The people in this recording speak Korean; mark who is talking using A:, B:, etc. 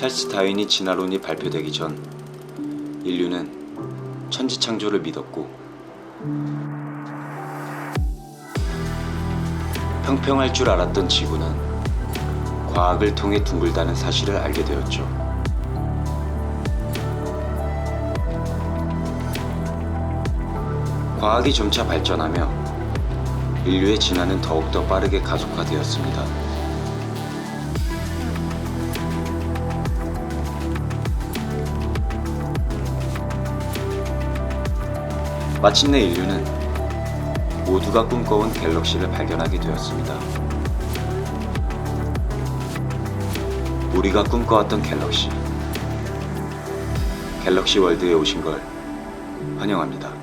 A: 찰스 다윈이 진화론이 발표되기 전 인류는 천지창조를 믿었고 평평할 줄 알았던 지구는 과학을 통해 둥글다는 사실을 알게 되었죠. 과학이 점차 발전하며 인류의 진화는 더욱더 빠르게 가속화되었습니다. 마침내 인류는 모두가 꿈꿔온 갤럭시를 발견하게 되었습니다. 우리가 꿈꿔왔던 갤럭시. 갤럭시 월드에 오신 걸 환영합니다.